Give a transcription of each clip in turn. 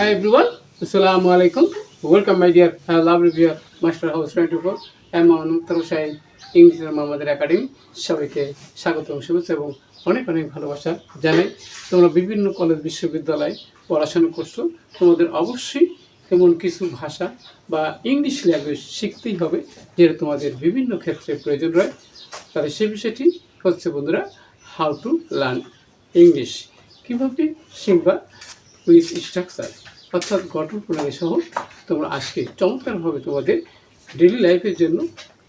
Hi everyone, Assalamu alaikum. Welcome my dear uh, lovely dear Master House 24. I'm Anuntar Shai, English আমাদের academy সবাইকে স্বাগত শুভেচ্ছা এবং অনেক অনেক ভালোবাসা জানাই। তোমরা বিভিন্ন কলেজ বিশ্ববিদ্যালয়ে পড়াশোনা করছ। তোমাদের অবশ্যই এমন কিছু ভাষা বা ইংলিশ ল্যাঙ্গুয়েজ শিখতেই হবে যেটা তোমাদের বিভিন্ন ক্ষেত্রে প্রয়োজন রয়। তাহলে সে বিষয়টি হচ্ছে বন্ধুরা হাউ টু লার্ন ইংলিশ কীভাবে শিখবা উইথ স্ট্রাকচার অর্থাৎ গঠন প্রণালী সহ তোমরা আজকে চমৎকারভাবে তোমাদের ডেলি লাইফের জন্য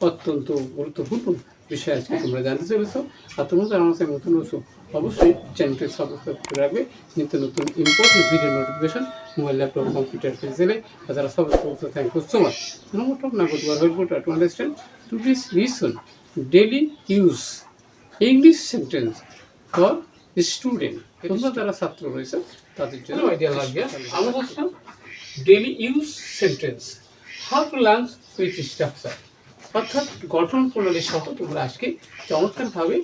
অত্যন্ত গুরুত্বপূর্ণ বিষয় আজকে তোমরা জানতে চলেছো। আর তোমরা যারা আমার সাথে নতুন আছো, অবশ্যই চ্যানেলটি সাবস্ক্রাইব করে রাখবে। নিত্য নতুন important video notification mobile laptop computer পেন্সিলে আর যারা সাবস্ক্রাইব করছ thank you so much number top না করতে পারবে to understand to this listen daily use English sentence for student তোমরা যারা ছাত্র রয়েছে তাদের জন্য আইডিয়া বলছিলাম daily use sentence to with structure অর্থাৎ গঠন প্রণালী সহ তোমরা আজকে চমৎকারভাবে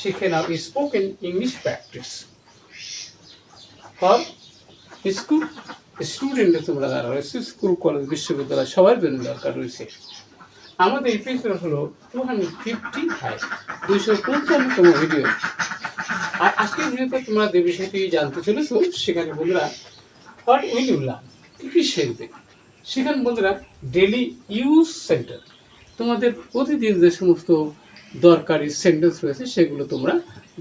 শিখে নাও spoken English practice for school স্টুডেন্টে তোমরা যারা রয়েছে স্কুল কলেজ বিশ্ববিদ্যালয়, সবার জন্য দরকার রয়েছে। আমাদের হলো টু হান্ড্রেড ফিফটি ফাইভ দুইশো পঞ্চান্নতম ভিডিও আর আজকের ভিডিওতে তোমরা যে বিষয়টি জানতে চলেছো, সেখানে বন্ধুরা হোয়াট উইল ইউ লার্ন কি কি সেখানে বন্ধুরা ডেলি ইউজ সেন্টেন্স তোমাদের প্রতিদিন যে সমস্ত দরকারি সেন্টেন্স রয়েছে, সেগুলো তোমরা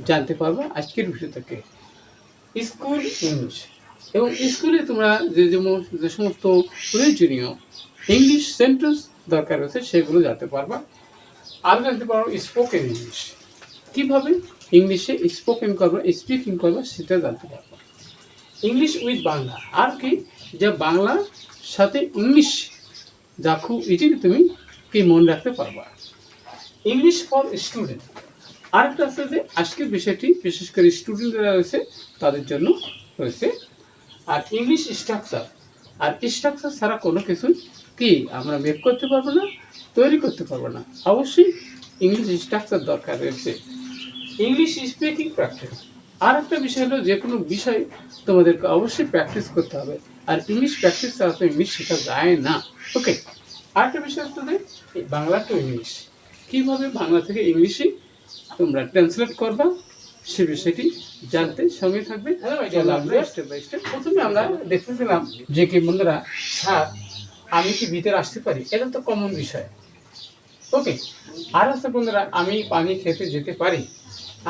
জানতে পারবে আজকের ভিডিও থেকে। School English. এবং স্কুলে তোমরা যে যে সমস্ত প্রয়োজনীয় ইংলিশ সেন্টেন্স দরকার রয়েছে, সেগুলো জানতে পারবা। আর জানতে পারব স্পোকেন ইংলিশ কীভাবে? ইংলিশে স্পোকেন করবা স্পিকিং করবা, সেটা জানতে পারব। English with Bangla. আর কি? যে বাংলার সাথে ইংলিশ যা খুব ইজিলি তুমি কি মনে রাখতে পারবা? ইংলিশ ফর স্টুডেন্ট আরেকটা আছে যে, আজকের বিষয়টি, বিশেষ করে স্টুডেন্টরা রয়েছে, তাদের জন্য রয়েছে। আর ইংলিশ স্ট্রাকচার আর স্ট্রাকচার ছাড়া কোনো কিছু কি আমরা মেক করতে পারব না, তৈরি করতে পারব না। অবশ্যই ইংলিশ স্ট্রাকচার দরকার রয়েছে। ইংলিশ স্পিকিং প্র্যাকটিস আর একটা বিষয় হলো যে কোনো বিষয় তোমাদেরকে অবশ্যই প্র্যাকটিস করতে হবে। আর ইংলিশ প্র্যাকটিস ছাড়া তো ইংলিশ শেখা যায় না। ওকে আর একটা বিষয় হচ্ছে বাংলা টু ইংলিশ কীভাবে বাংলা থেকে ইংলিশে তোমরা ট্রান্সলেট করবা সে বিষয়টি জানতে সঙ্গে থাকবে। স্টেপ বাই স্টেপ প্রথমে আমরা দেখতেছিলাম যে কি বন্ধুরা স্যার আমি কি ভিতরে আসতে পারি? এটা তো কমন বিষয়। ওকে আর আছে বন্ধুরা আমি পানি খেতে যেতে পারি।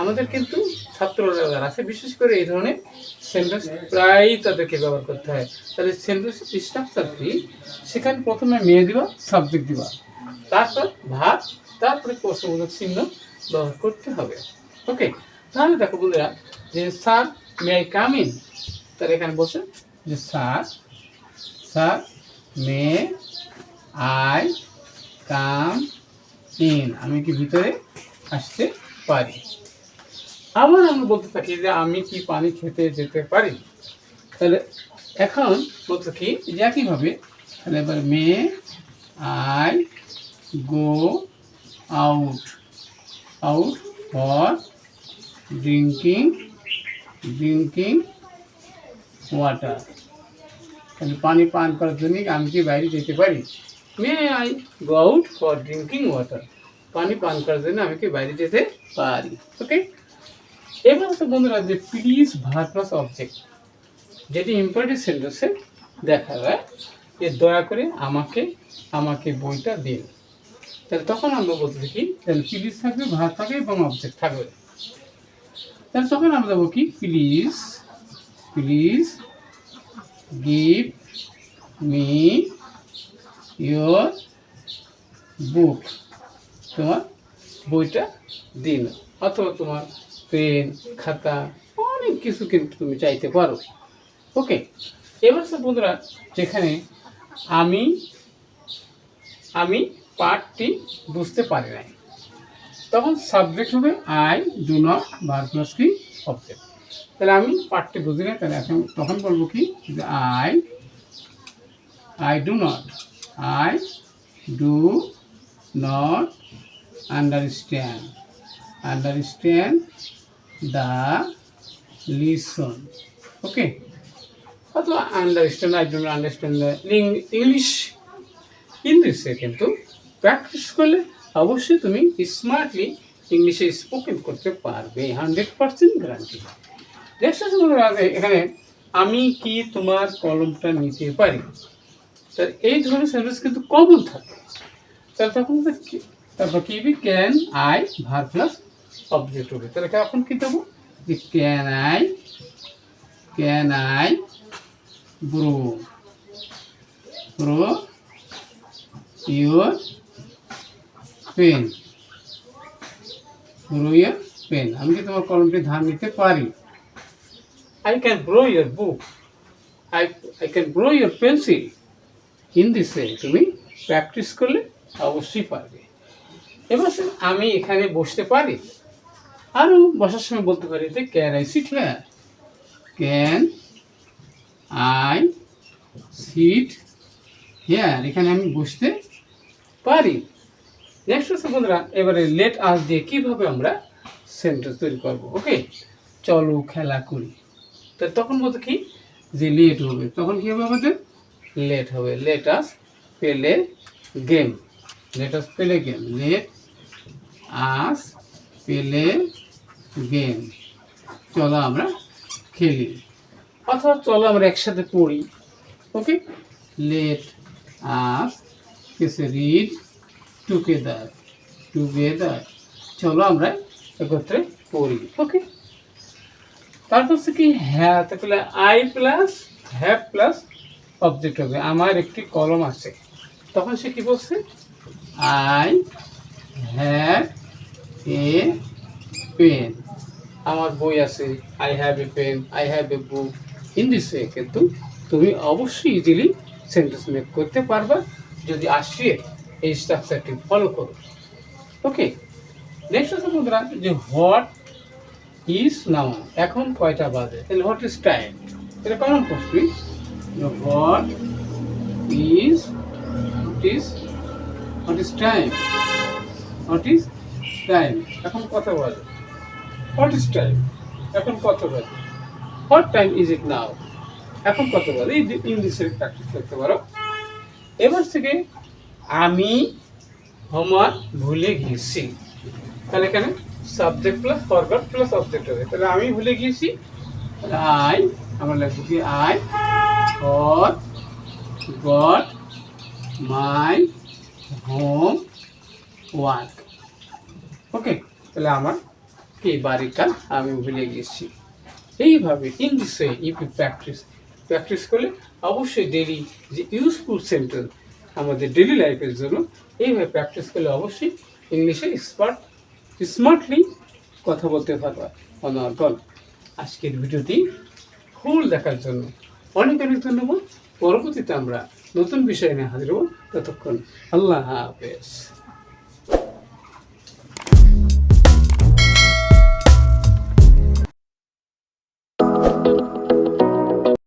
আমাদের কিন্তু ছাত্ররা আছে, বিশেষ করে এই ধরনের সেন্টেন্স প্রায়ই তাদেরকে ব্যবহার করতে হয়। তাহলে সেন্টেন্স স্ট্রাকচার কি? সেখানে প্রথমে মেয়ে দিবা সাবজেক্ট দিবা। তারপর ভাত তারপরে প্রশ্নবোধক চিহ্ন ব্যবহার করতে হবে। ওকে তাহলে দেখো বন্ধুরা, যে sir may I come in তাহলে এখানে বসে যে sir sir may I come in আমি কি ভিতরে আসতে পারি? আবার আমরা বলতে থাকি যে আমি কি পানি খেতে যেতে পারি? তাহলে এখন বলতে কি যে একইভাবে, তাহলে এবার may, I, go, out. Out for drinking drinking water. তাহলে পানি পান করার জন্য আমি কি বাইরে যেতে পারি? May, I, go, out for drinking water. পানি পান করার জন্য আমি কি বাইরে যেতে পারি? ওকে? এবার হচ্ছে বন্ধুরা যে প্লিজ ভার অবজেক্ট যেটি ইম্পর্টেন্ট সেন্টেন্সে দেখা যায়, যে দয়া করে আমাকে আমাকে বইটা দিন। তাহলে তখন আমরা বলতে দেখি তাহলে প্লিজ থাকবে ভার থাকবে এবং অবজেক্ট থাকবে। তাহলে তখন আমরা দেবো কি? Please please give me your book তোমার বইটা দিন। অথবা তোমার পেন, খাতা, অনেক কিছু কিন্তু তুমি চাইতে পারো। ওকে এবার বন্ধুরা, যেখানে আমি আমি পার্টটি বুঝতে পারি নাই। তখন সাবজেক্ট হবে আই ডু নট প্লাস কি অবজেক্ট তাহলে আমি পার্টটি বুঝি না তাহলে এখন তখন বলব কি? যে I I do not I do not understand understand the lesson okay. অথবা understand I don't understand English দিসে কিন্তু প্র্যাকটিস করলে অবশ্যই তুমি স্মার্টলি ইংলিশে স্পোকেন করতে পারবে। হান্ড্রেড পার্সেন্ট গ্যারান্টি দেখছ এখানে আমি কি তোমার কলমটা নিতে পারি? তার এই ধরনের সেন্টেন্স কিন্তু কমন থাকে। তাহলে তখন তারপর কি be can I verb plus object হবে। তাহলে এখন কি দেবো? যে can I can I borrow. Borrow your pen. Borrow your pen. আমি কি তোমার কলমটি ধার নিতে পারি? I can borrow your book I I can borrow your pencil in this way তুমি প্র্যাকটিস করলে অবশ্যই পারবে। এবার সে আমি এখানে বসতে পারি? আরও বসার সময় বলতে পারি যে can I sit here can I sit here এখানে আমি বসতে পারি। নেক্সট হচ্ছে বন্ধুরা, এবারে লেট আস দিয়ে কীভাবে আমরা সেন্টেন্স তৈরি করব? ওকে চলো খেলা করি। তো তখন বলতে কি? যে লেট হবে। তখন কী হবে আমাদের? লেট হবে। লেট আস পেলে গেম লেট আস পেলে গেম লেট আস পেলে গেম। চলো আমরা খেলি। অথবা চলো আমরা একসাথে পড়ি। ওকে লেট আস কিসে রিড টুগেদার টুগেদার চলো আমরা একত্রে পড়ি। ওকে তারপর হচ্ছে কি হ্যাঁ তাহলে I plus have plus object হবে। আমার একটি কলম আছে। তখন সে কি বলছে? আই হ্যাভ এ পেন আমার বই আছে I have a pen I have a book way কিন্তু তুমি অবশ্যই ইজিলি সেন্টেন্স মেক করতে পারবা। যদি আসছে এই স্ট্রাকচারটি ফলো করো। ওকে নেক্সট হচ্ছে বন্ধুরা যে হোয়াট ইজ নাও এখন কয়টা বাজে? তাহলে হোয়াট ইজ টাইম এটা কমন প্রশ্ন what is what is what is time what is time এখন কথা বাজে? হোয়াট ইজ টাইম এখন কত বাজে? What time is it now এখন কত বাজে? এই ইংলিশে প্র্যাকটিস করতে পারো। এবার থেকে আমি হোমওয়ার্ক ভুলে গেছি তাহলে এখানে subject plus forgot plus object হবে। তাহলে আমি ভুলে গিয়েছি। আই আমরা লিখব কি? I forgot my homework okay তাহলে আমার বাড়ির কাজ আমি ভুলে গিয়েছি এইভাবে ইংলিশে ইফ ইউ প্র্যাকটিস প্র্যাকটিস করলে অবশ্যই ডেলি যে ইউজফুল সেন্টেন্স আমাদের ডেলি লাইফের জন্য, এইভাবে প্র্যাকটিস করলে অবশ্যই ইংলিশে এক্সপার্ট স্মার্টলি কথা বলতে পারবা। অনর্গল, আজকের ভিডিওটি ফুল দেখার জন্য অনেক অনেক ধন্যবাদ। পরবর্তীতে আমরা নতুন বিষয় নিয়ে হাজির হব। ততক্ষণ আল্লাহ হাফেজ।